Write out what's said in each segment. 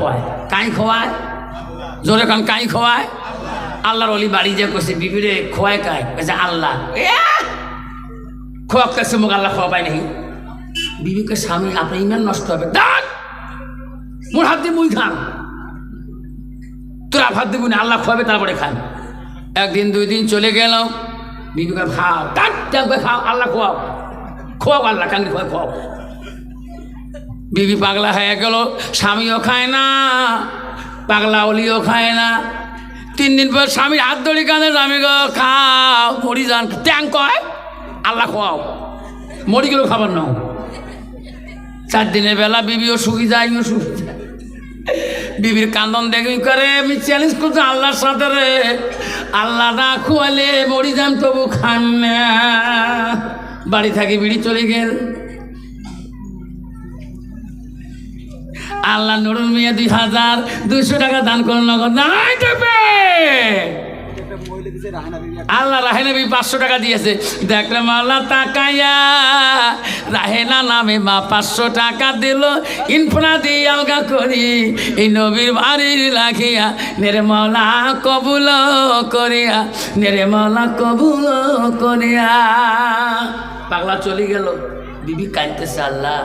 খোয়ায় কাই খোয়ায় জোরে কান কাই খোয়ায় আল্লাহর অলি বাড়ি যে কইছে বিবিরে খোয়ায় কাই? কইছে আল্লাহ। খোয়া কাছে মুখ আল্লাহ খোয়া পায় নাকি বিবিকে, স্বামী আপনার ইমান নষ্ট হবে। ডাক মোর হাত দিয়ে মুই খান তোরা ভাত দেবো না আল্লাহ খোয়াবে তারপরে খান একদিন দুই দিন চলে গেল। বিবিকে, খাও। করে খাও, আল্লাহ খোয়াও খোয়াও আল্লাহ কান খোয়া খোয়াও বিবি পাগলা হয়ে গেল, স্বামীও খায় না, পাগলা অলিও খায় না। তিন দিন পর স্বামীর হাত ধরে কাঁদে, স্বামী গো, খাও মরি যান ট্যাং কয়? আল্লাহ খোয়াও মরি গেলেও খাবার নাও। চার দিনের বেলা বিবিও শুকি যায়, আমিও যায় বিবির কান্দন দেখবি করে, আমি চ্যালেঞ্জ করছি আল্লাহর সাথে রে। আল্লাহ না খুয়ালে মরি যান তবু খান বাড়ি থাকি বিড়ি চলে গেল। আল্লাহ নুরুল মিয়া দুই হাজার দুইশো টাকা দান করুন নগদ। নাই দেবে। আল্লাহ রাহেনবী পাঁচশো টাকা দিয়েছে। দেখলাম আল্লাহ তাকাইয়া। রাহেনা নামে মা পাঁচশো টাকা দিল। ইনফনা দিয়ে আলগা করি। এই নবীর বাড়ির লাখিয়া নেরে মৌলা কবুল করিয়া, নেরে মৌলা কবুল করিয়া। পাগলা চলে গেল। বিবি কাঁদতেছে, আল্লাহ।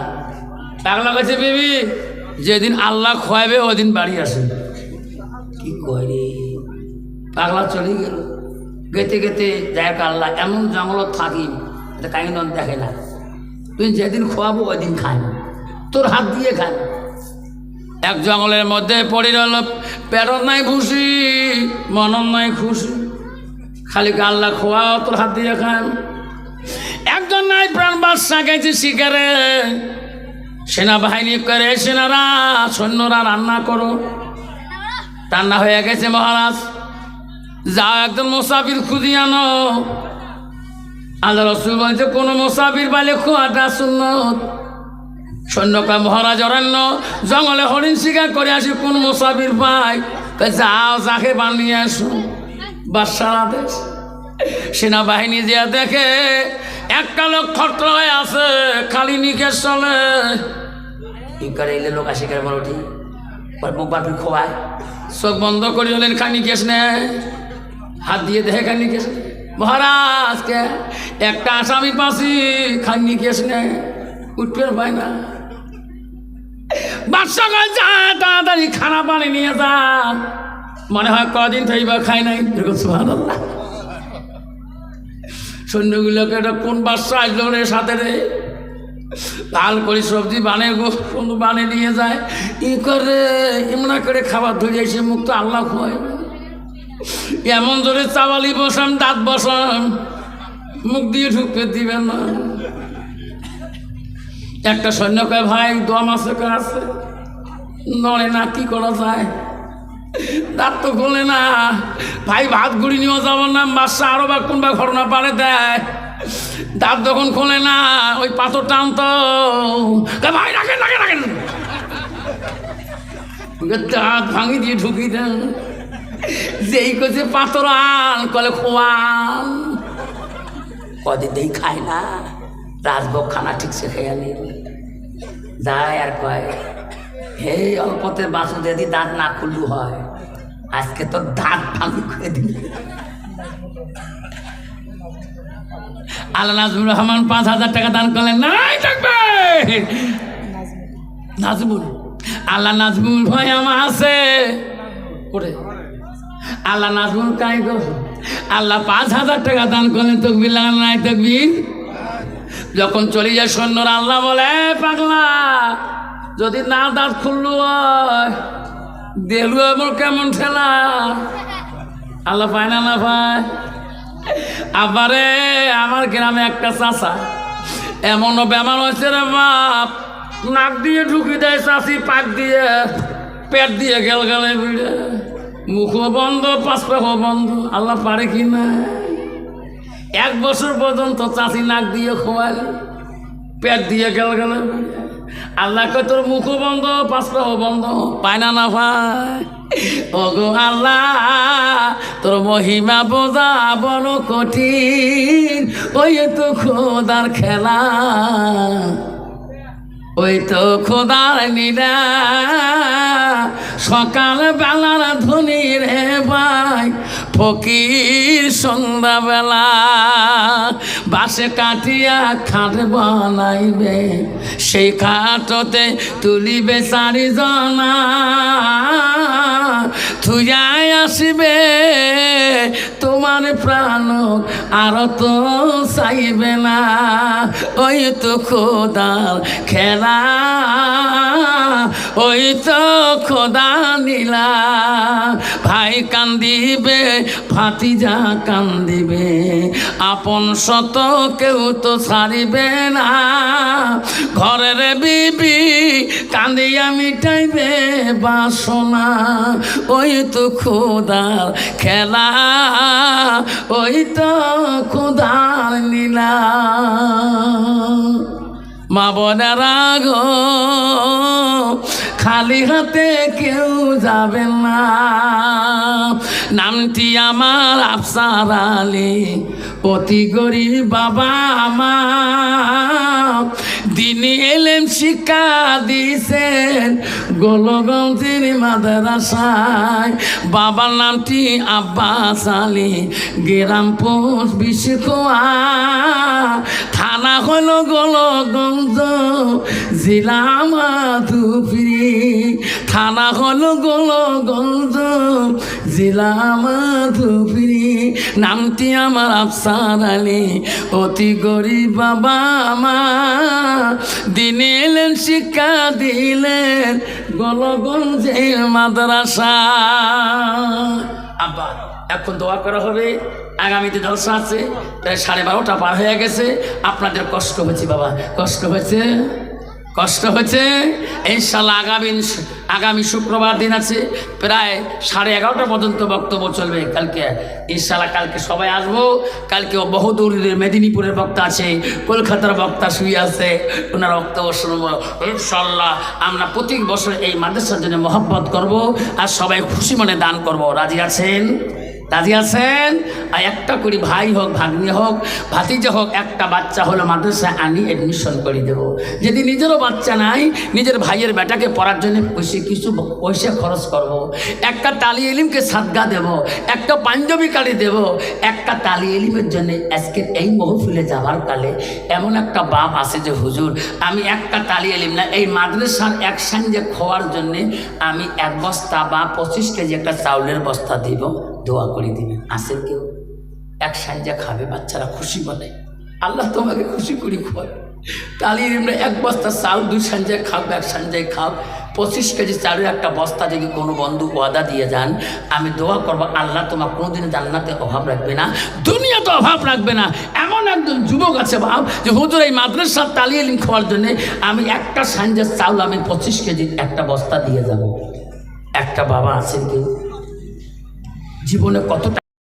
পাগলা কাছে বিবি যেদিন আল্লাহ খোয়াবে ওদিন বাড়ি আসে। কি করে পাগলা চলে গেল। গেতে গেতে দেখ আল্লাহ এমন জঙ্গলত থাকি এটা কাহিনন দেখে না। তুই যেদিন খোয়াবো ওই দিন খাই। তোর হাত দিয়ে খাই। এক জঙ্গলের মধ্যে পড়ে রইল পেটর নাই খুশি মনন নাই খুশি। খালি আল্লাহ খোয়াও তোর হাত দিয়ে খান। একজন নাই প্রাণ বাদশা গেছে শিকারে। সেনাবাহিনী করে, সেনারা, সৈন্যরা রান্না করো। রান্না হয়ে গেছে মহারাজ। যা একজন মোসাফির খুঁজি আনো। আল্লাহ রসুল বলছে, কোনো মোসাফির পাইলে খোয়াটা সুন্নত। সৈন্যকা মহারাজ, অরণ্য, জঙ্গলে হরিণ শিকার করে আসি, কোন মোসাফির পাই যাও, যাকে বানিয়ে আসো। বাদশার আদেশ। সেনাবাহিনী যে দেখে একটা লোক হয়ে আছে খালি নিকেশ চলে। কি করে এলে লোক আসে করে বলো ঠিক? মুখ বাপি খোয়ায় চোখ বন্ধ করে হলেন খানি কেস নেয় হাত দিয়ে দেখে খানি কেস মহারাজকে একটা আসামি পাশি খানি কেস নেয় উঠবে পায় না। বাদশা কয় যা তাড়াতাড়ি খানা পানি নিয়ে যান মনে হয় কদিন থাইবা খাই নাই। সুবহানাল্লাহ। সৈন্যগুলোকে এটা কোন বাদশা আসলো রে সাথে রে? লাল করে সবজি বানে গো বানে নিয়ে যায়। ই করে? এমনা করে খাবার ধরে এসে মুখ তো আল্লাহ খোয়। এমন ধরে চাওয়ালি বসাম দাঁত বসাম মুখ দিয়ে ঢুকতে দিবেন না। একটা সৈন্য কয়, ভাই, দম আছে আছে। নড়ে না, কি করা যায়? দাঁত তো খোলে না। ভাই, ভাত গুড়ি নিয়ে যাব না বাচ্চা আরও বা কোনবা ঘটনা পারে দেয়। দাঁত যখন খোলে না, ওই পাথর টান তো ভাই, রাখেন রাখেন রাখেন। দাঁত ভাঙি দিয়ে ঢুকি দেন। যেই করছে পাথর আন, কলে খোয়ান। কদিন দেই খায় না রাজভোগ খানা ঠিকসে খেয়ে যায় আর কয় হে অল্পতে বাসু যদি দাঁত না খুললু হয়। আজকে তো দাঁত ভাঙি খুঁয়ে দিল আল্লাহ নাজমুল রহমান পাঁচ হাজার টাকা দান করলেন। নাই থাকবে। নাজমুল আল্লাহ নাজমুল ভাই আমার আছে। করে আল্লাহ নাজমুল কাই গো? আল্লাহ পাঁচ হাজার টাকা দান করলেন তকবির লাগান, নাই তকবির? যখন চলে যায় সৈন্যরা, আল্লাহ বলে পাগলা যদি না দাঁত খুললু দেলু এমন কেমন ঠেলা? আল্লাহ পায় না না পায়? আবারে, আমার গ্রামে একটা চাষা এমনও বেমার হয়েছে রে বাপ। নাক দিয়ে ঢুকি দেয় চাষি পাক দিয়ে, পেট দিয়ে গেল গেলে ভিড়ে মুখও বন্ধ পাঁচ পাখও বন্ধ, আল্লাহ পারে কি না? এক বছর পর্যন্ত চাষি নাক দিয়ে খোয়াল, পেট দিয়ে গেল গেল আল্লাহকে তোর মুখও বন্ধ পাঁচ পাখও বন্ধ পায় না না ভাই? ওগো আল্লাহ, তোর মহিমা বোঝা বড় কঠিন। ওই তো খোদার খেলা। ওই তো খোদার নীলা সকাল বেলার ধনী রে ভাই ফকির সন্ধ্যাবেলা বাসে কাটিয়া খাট বানাইবে, সেই খাটতে তুলিবে চারিজনা। থুয়াই আসিবে, তোমার প্রাণ আর তো চাইবে না। ওই তো খোদার খেলা। ওই তো খোদা নীলা ভাই কান্দিবে, ভাতিজা কান্দিবে। আপন শত কেউ তো ছাড়িবে না। ঘরের বিবি কান্দিয়া মিটাইবে বাসনা। ওই তো খোদার খেলা। ওই তো খোদার নীলা মা বোনেরা গো, খালি হাতে কেউ যাবে না। নামটি আমার আফসার আলী, অতি গরিব বাবা আমার। দিনে এলেম শিক্ষা দিছেন। গোলগঞ্জের মাদ্রাসায়। বাবার নামটি আব্বাস আলী। গ্রাম পোস্ট বিশিখোয়া থানা হলো গোলগঞ্জ, জেলা মাধুপুরি। থানা হলো গোলগঞ্জ, জেলা মাধুপুরি। নামটি আমার আফসার আলী। অতি গরিব বাবা আমার দিনে এলেন, শিক্ষা দিলেন গলগঞ্জের মাদ্রাসা। আব্বা, এখন দোয়া করা হবে। আগামীতে জলসা আছে প্রায় সাড়ে বারোটা পার হয়ে গেছে। আপনাদের কষ্ট হয়েছে, বাবা, কষ্ট হয়েছে। কষ্ট হয়েছে ইনশাল্লাহ আগামী আগামী শুক্রবার দিন আছে। প্রায় সাড়ে এগারোটা পর্যন্ত বক্তব্য চলবে। কালকে ইনশাল্লাহ কালকে সবাই আসব। কালকে বহু বহুদূরের মেদিনীপুরের বক্তা আছে, কলকাতার বক্তা শুয়ে আছে। ওনার বক্তব্য শুনব। ইনশাল্লাহ আমরা প্রতি বছর এই মাদ্রাসার জন্য মহব্বত করব। আর সবাই খুশি মনে দান করব। রাজি আছেন? রাজি আছেন? আর একটা করি ভাই হোক, ভাগ্নি হোক, ভাতিজা হোক, একটা বাচ্চা হলো মাদ্রাসায় আনি এডমিশন করে দেব। যদি নিজেরও বাচ্চা নাই, নিজের ভাইয়ের বেটাকে পড়ার জন্য পয়সা, কিছু পয়সা খরচ করব। একটা তালি এলিমকে সাদগা দেব, একটা পাঞ্জাবি কালি দেব, একটা তালি এলিমের জন্য আজকে এই মহফিলে যাবার কালে এমন একটা বাপ আছে যে, হুজুর, আমি একটা তালি এলিম না, এই মাদ্রাসার এক সঙ্গে খোয়ার জন্যে আমি এক বস্তা বা পঁচিশ কেজি একটা চাউলের বস্তা দিব। দোয়া করে দিবেন। আসেন কেউ? এক সাঞ্জা খাবে, বাচ্চারা খুশি বলে। আল্লাহ তোমাকে খুশি করি খোয়াবে তাহলে এমনি এক বস্তা চাল, দুই সাঞ্জায় খাও এক সাঞ্জায় খাও পঁচিশ কেজি চালের একটা বস্তা যদি কোনো বন্ধু ওয়াদা দিয়ে যান, আমি দোয়া করব, আল্লাহ তোমার কোনোদিন জান্নাতে অভাব রাখবে না, দুনিয়াতে অভাব রাখবে না। এমন একজন যুবক আছে ভাব যে হুজুর এই মাদ্রাসার তালিয়ে লিঙ্ক খাওয়ার জন্যে আমি একটা সাঞ্জের চাউল আমি পঁচিশ কেজি একটা বস্তা দিয়ে যাব। একটা বাবা আছেন কেউ? জীবনে কতটা